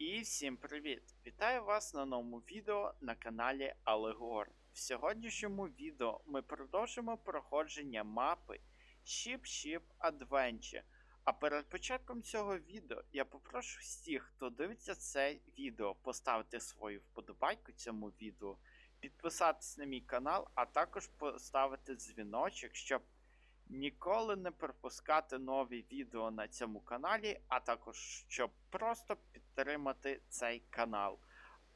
І всім привіт! Вітаю вас на новому відео на каналі Алегор. В сьогоднішньому відео ми продовжимо проходження мапи Ship Ship Adventure. А перед початком цього відео я попрошу всіх, хто дивиться це відео, поставити свою вподобайку цьому відео, підписатись на мій канал, а також поставити дзвіночок, щоб ніколи не пропускати нові відео на цьому каналі, а також щоб просто підтримати цей канал.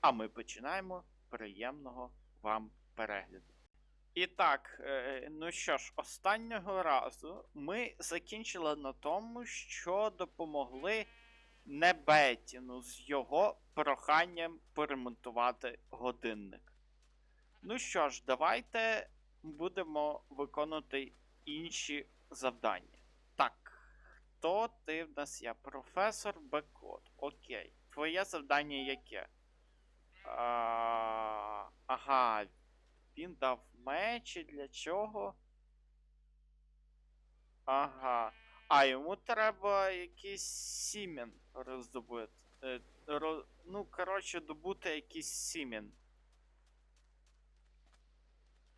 А ми починаємо приємного вам перегляду. І так, е, ну що ж, останнього разу ми закінчили на тому, що допомогли Небетіну з його проханням поремонтувати годинник. Ну що ж, давайте будемо виконувати інші завдання. Хто ти в нас є? Професор Бекот. Окей. Твоє завдання яке? А, ага. Він дав мечі для чого? Ага. А йому треба якийсь сімен роздобути. Е, ро... Ну, коротше, добути якийсь сімен.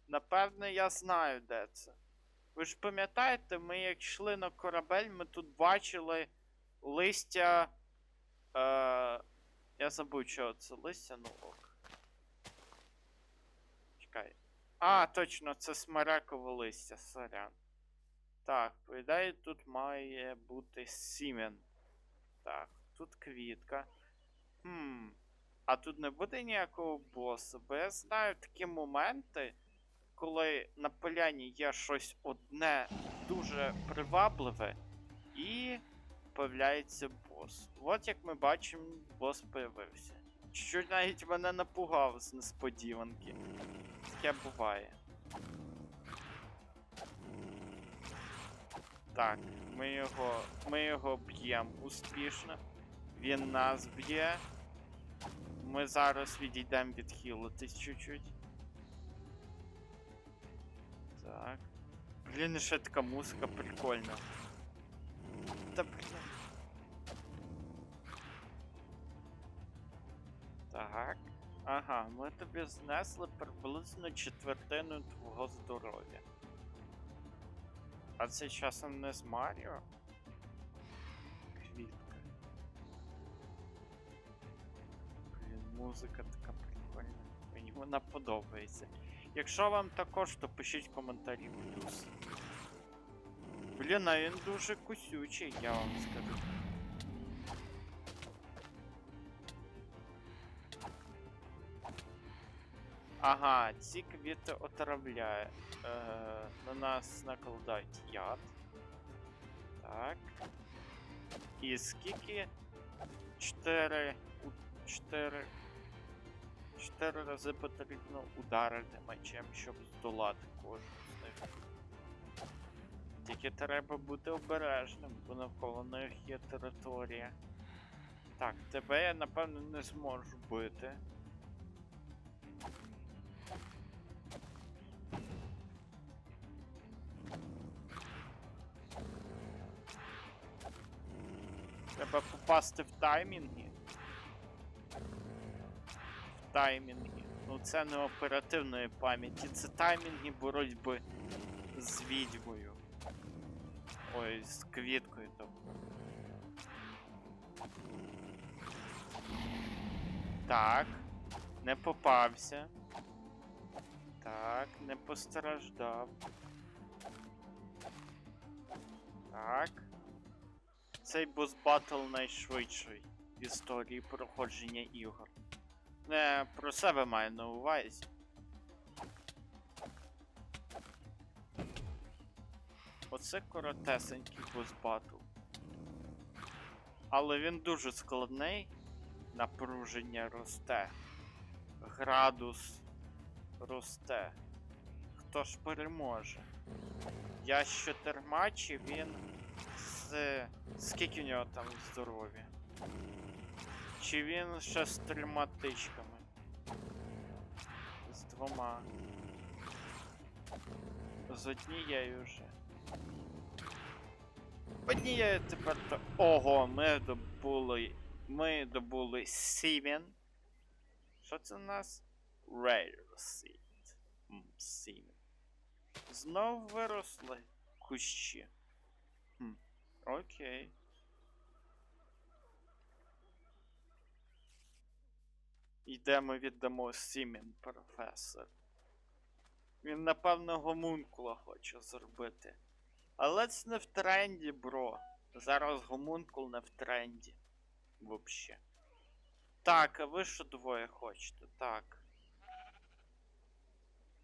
Напевне, я знаю, де це. Ви ж пам'ятаєте, ми як йшли на корабель, ми тут бачили листя. Е, я забув, що це листя, ну ок. Чекай. А, точно, це смерекове листя, сорян. Так, по ідеї тут має бути сімен. Так, тут квітка. Хм. А тут не буде ніякого боса, бо я знаю такі моменти коли на поляні є щось одне дуже привабливе, і появляється бос. От як ми бачимо, бос появився. Що навіть мене напугав з несподіванки. Таке буває. Так, ми його. Ми його б'ємо успішно. Він нас б'є. Ми зараз відійдемо відхилитись чуть-чуть. Так. Блін, ще така музика прикольна. Та блін. Так. Ага, ми тобі знесли приблизно четвертину твого здоров'я. А це часом не з Маріо? Квітка. Блін, музика така прикольна. Мені вона подобається. Якщо вам також, то пишіть коментарі плюс. Блін, а він дуже кусючий, я вам скажу. Ага, ці квіти отравляє. Е, на нас накладають яд. Так. І скільки? 4. 4 Чотири рази потрібно ударити мечем, щоб здолати кожну з них. Тільки треба бути обережним, бо навколо них є територія. Так, тебе я напевно не зможу бити. Треба попасти в таймінги таймінги. Ну це не оперативної пам'яті, це таймінги боротьби з відьмою. Ой, з квіткою тобто. Так. Не попався. Так, не постраждав. Так. Цей бос батл найшвидший в історії проходження ігор. Не про себе маю на увазі. Оце коротесенький босбатл. Але він дуже складний. Напруження росте. Градус росте. Хто ж переможе? Я з чотирма чи він з. Скільки у нього там здоров'я? Чи він ще з трьома тичками? З двома. З однією вже. Однією тепер. Ого, ми добули Ми добули сімен. Що це у нас? Rare seed. М, Сімен. Знов виросли кущі. Хм. Окей. Йдемо віддамо сімен, професор. Він, напевно, гомункула хоче зробити. Але це не в тренді, бро. Зараз гомункул не в тренді. Вообще. Так, а ви що двоє хочете? Так.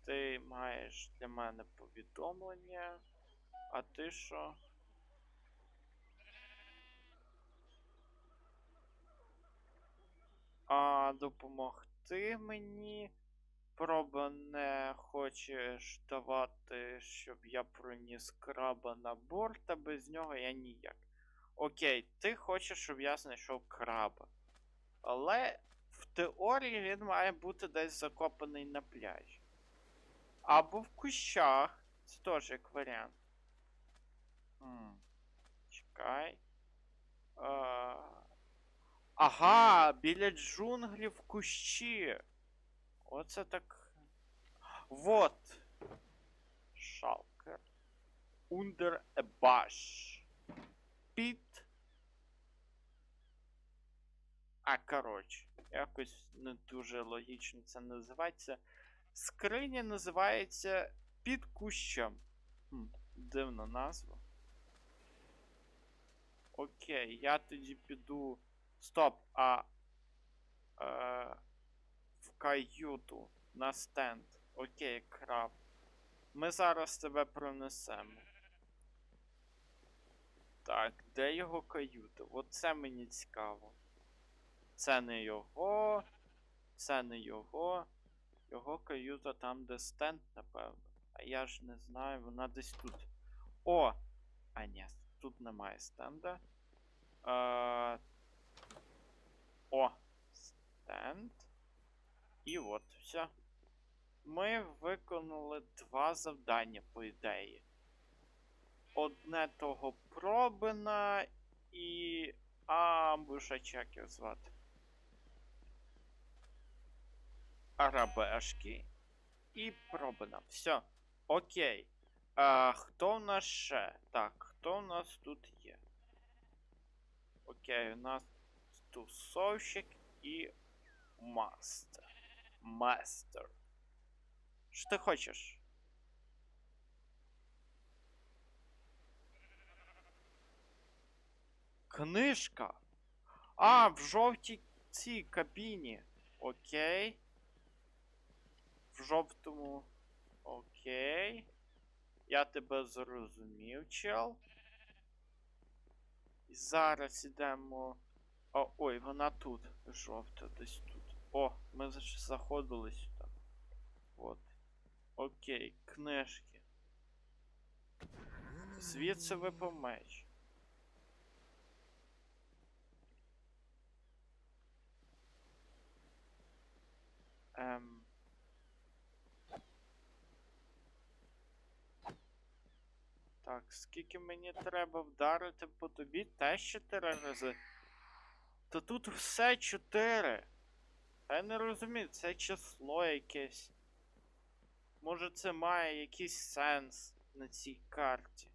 Ти маєш для мене повідомлення. А ти що? А допомогти мені. Проба не хочеш давати, щоб я проніс краба на борт, а без нього я ніяк. Окей, ти хочеш, щоб я знайшов краба. Але в теорії він має бути десь закопаний на пляжі. Або в кущах. Це теж як варіант. Хм. Чекай. А... Ага, біля джунглів кущі. Оце так. Вот. Шалкер. Under a bush. Під. А, коротше, якось не дуже логічно це називається. Скриня називається під кущем. Хм, дивна назва. Окей, я тоді піду. Стоп, а. Е, в каюту на стенд. Окей, краб. Ми зараз тебе пронесемо. Так, де його каюта? Оце мені цікаво. Це не його. Це не його. Його каюта там, де стенд, напевно. А я ж не знаю, вона десь тут. О! А ні, тут немає стенда. Е... О! Стенд. І от, все. Ми виконали два завдання, по ідеї. Одне того пробина і. А, бушача як його звати. Арабешки. І пробина. Все. Окей. А, хто в нас ще? Так, хто в нас тут є? Окей, у нас тусовщик і мастер. Мастер. Що ти хочеш? Книжка. А, в жовтій цій кабіні. Окей. В жовтому. Окей. Я тебе зрозумів, чел. І зараз ідемо. О, ой, вона тут. Жовта, десь тут. О, ми заходили сюди. От. Окей, книжки. Звідси меч. Ем. Так, скільки мені треба вдарити по тобі? Теж чотири рази. Та тут все чотири. Я не розумію, це число якесь. Може це має якийсь сенс на цій карті.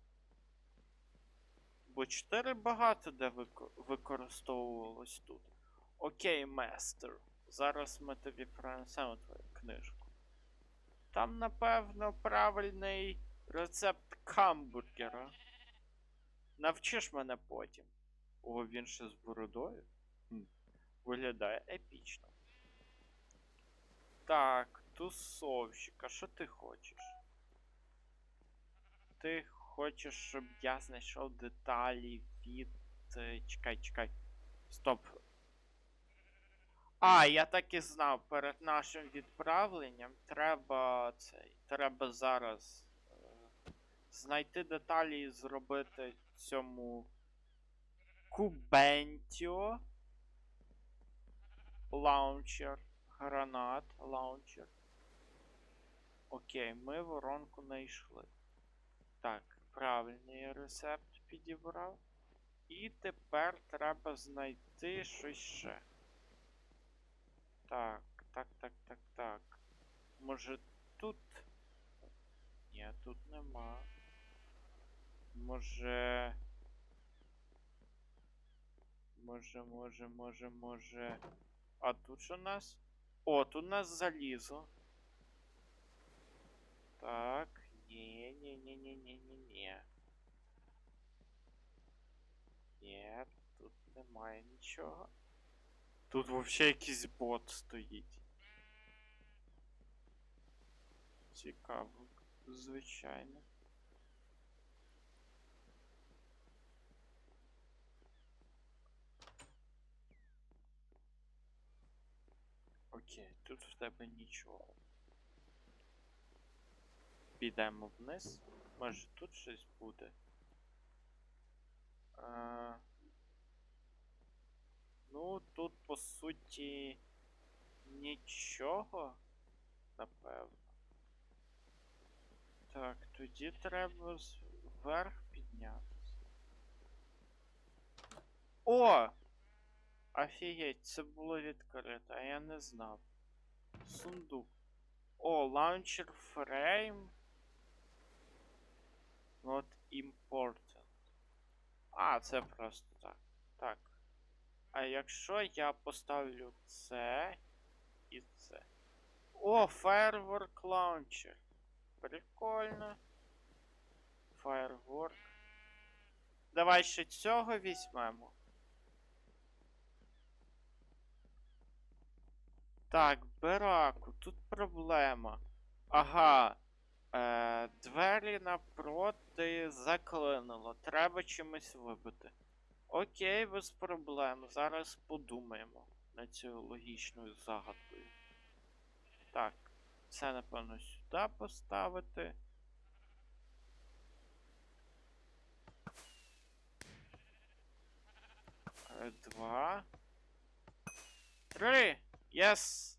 Бо 4 багато де використовувалось тут. Окей, мастер. Зараз ми тобі принесемо твою книжку. Там, напевно, правильний рецепт камбургера. Навчиш мене потім. О, він ще з бородою. Виглядає епічно. Так, тусовщик, а що ти хочеш? Ти хочеш, щоб я знайшов деталі від. е, Чекай, чекай. Стоп. А, я так і знав, перед нашим відправленням треба цей. Треба зараз е, знайти деталі і зробити цьому Кубентіо лаунчер, гранат, лаунчер. Окей, ми воронку знайшли. Так, правильний рецепт підібрав. І тепер треба знайти щось ще. Так, так, так, так, так. Може тут. Ні, тут нема. Може. Може, може, може, може. А тут що у нас? О, тут у нас залізо. Так. Ні, ні, ні, ні, ні, ні, ні. Ні, тут немає нічого. Тут взагалі якийсь бот стоїть. Цікаво, звичайно. Тут в тебе нічого. Підемо вниз. Може тут щось буде. А... Ну, тут по суті нічого, напевно. Так, тоді треба вверх піднятися. О! Офігеть, це було відкрито, а я не знав. Сундук. О, launcher frame. Not important. А, це просто так. Так. А якщо я поставлю це і це. О, Firework Launcher. Прикольно. Firework. Давай ще цього візьмемо. Так, Бераку, тут проблема. Ага. Е, двері напроти заклинило. Треба чимось вибити. Окей, без проблем. Зараз подумаємо над цією логічною загадкою. Так, це напевно сюди поставити. Е, Два. Три! Єс!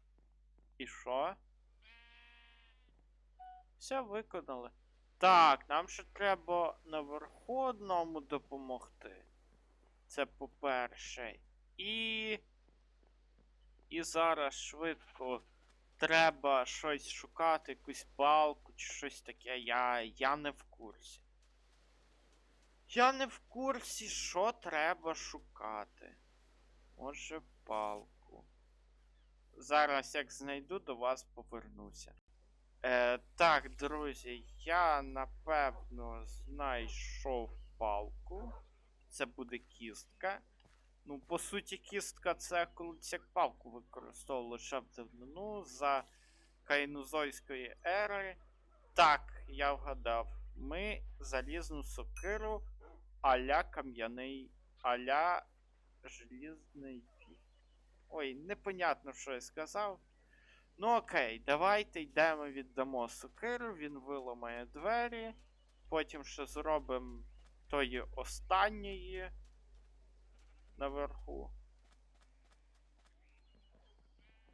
І що? Все виконали. Так, нам ще треба наверху одному допомогти. Це по-перше. І. І зараз швидко треба щось шукати, якусь палку чи щось таке. Я, я не в курсі. Я не в курсі, що треба шукати. Може, палку. Зараз, як знайду, до вас повернуся. Е, так, друзі, я напевно знайшов палку. Це буде кістка. Ну, по суті, кістка це колись як палку використовували ще в давнину за кайнозойської ери. Так, я вгадав. Ми залізну сокиру аля кам'яний, аля желізний пік. Ой, непонятно, що я сказав. Ну окей, давайте йдемо віддамо сокиру, він виламає двері. Потім ще зробимо тої останньої наверху.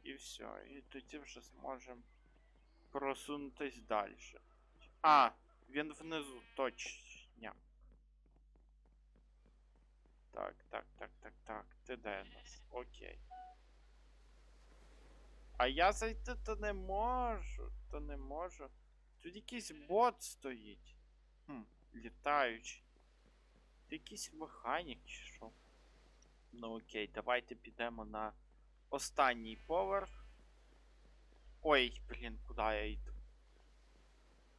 І все. І тоді вже зможемо просунутись далі. А, він внизу, точно. Так, так, так, так, так. Ти де нас? Окей. А я зайти то не можу, то не можу. Тут якийсь бот стоїть. Хм, літаючий. Ти якийсь механік чи що? Ну окей, давайте підемо на останній поверх. Ой, блін, куди я йду?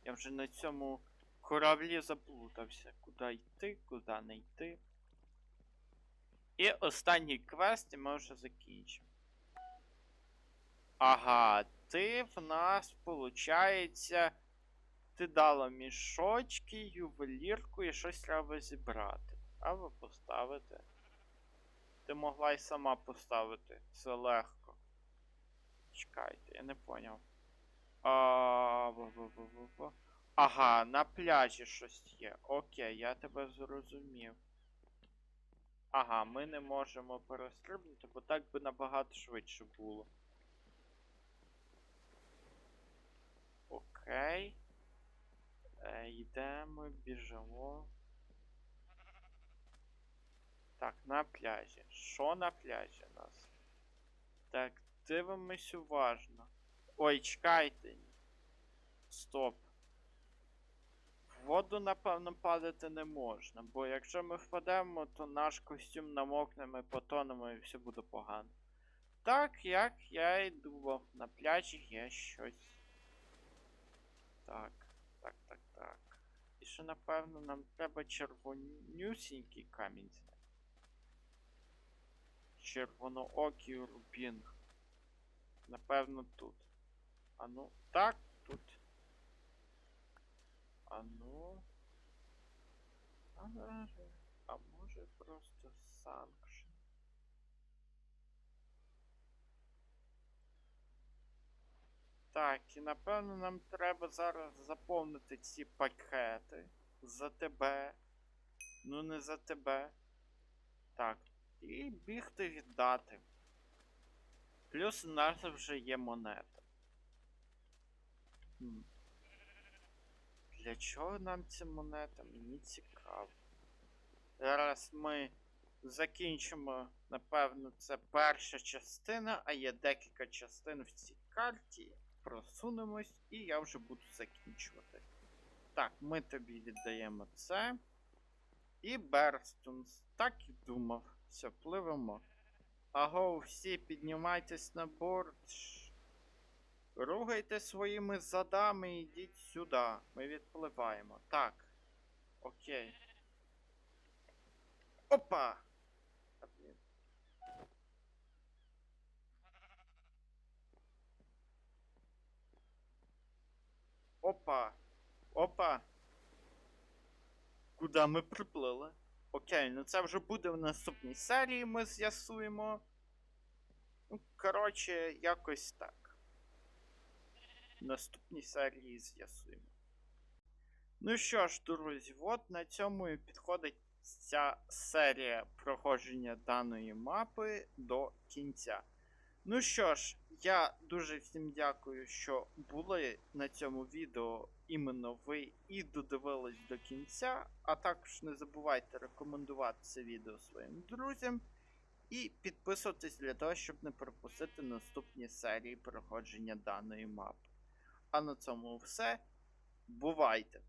Я вже на цьому кораблі заплутався. Куди йти, куди не йти. І останній квест, і ми вже закінчимо. Ага, ти в нас, получається, ти дала мішочки, ювелірку і щось треба зібрати. Або поставити. Ти могла й сама поставити. Це легко. Чекайте, я не поняв. А, бу-бу-бу-бу-бу. Ага, на пляжі щось є. Окей, я тебе зрозумів. Ага, ми не можемо перестрибнути, бо так би набагато швидше було. Окей. Е, йдемо, біжимо. Так, на пляжі. Що на пляжі у нас? Так, дивимось уважно. Ой, чекайте. Стоп. В воду, напевно, падати не можна, бо якщо ми впадемо, то наш костюм намокне, ми потонемо і все буде погано. Так, як я й думав, на пляжі є щось. Так, так, так, так. І ще, напевно, нам треба червонюсінький камінь. Червоноокий рубін. Напевно, тут. А ну, так, тут. А ну. А, а може просто санкшн. Так, і напевно нам треба зараз заповнити ці пакети за тебе. Ну не за тебе. Так. І бігти віддати. Плюс у нас вже є монета. Хм. Для чого нам ці монети? Мені цікаво. Зараз ми закінчимо, напевно, це перша частина, а є декілька частин в цій карті. Просунемось, і я вже буду закінчувати. Так, ми тобі віддаємо це. І Берстунс. Так і думав. Все, пливемо. Аго, всі піднімайтесь на борт. Ругайте своїми задами і йдіть сюди. Ми відпливаємо. Так. Окей. Опа! А, блін. Опа! Опа! Куди ми приплили? Окей, ну це вже буде в наступній серії, ми з'ясуємо. Ну, коротше, якось так. В наступній серії з'ясуємо. Ну що ж, друзі, от на цьому і підходить ця серія проходження даної мапи до кінця. Ну що ж, я дуже всім дякую, що були на цьому відео іменно ви і додивились до кінця. А також не забувайте рекомендувати це відео своїм друзям і підписуватись для того, щоб не пропустити наступні серії проходження даної мапи. А на цьому все. Бувайте!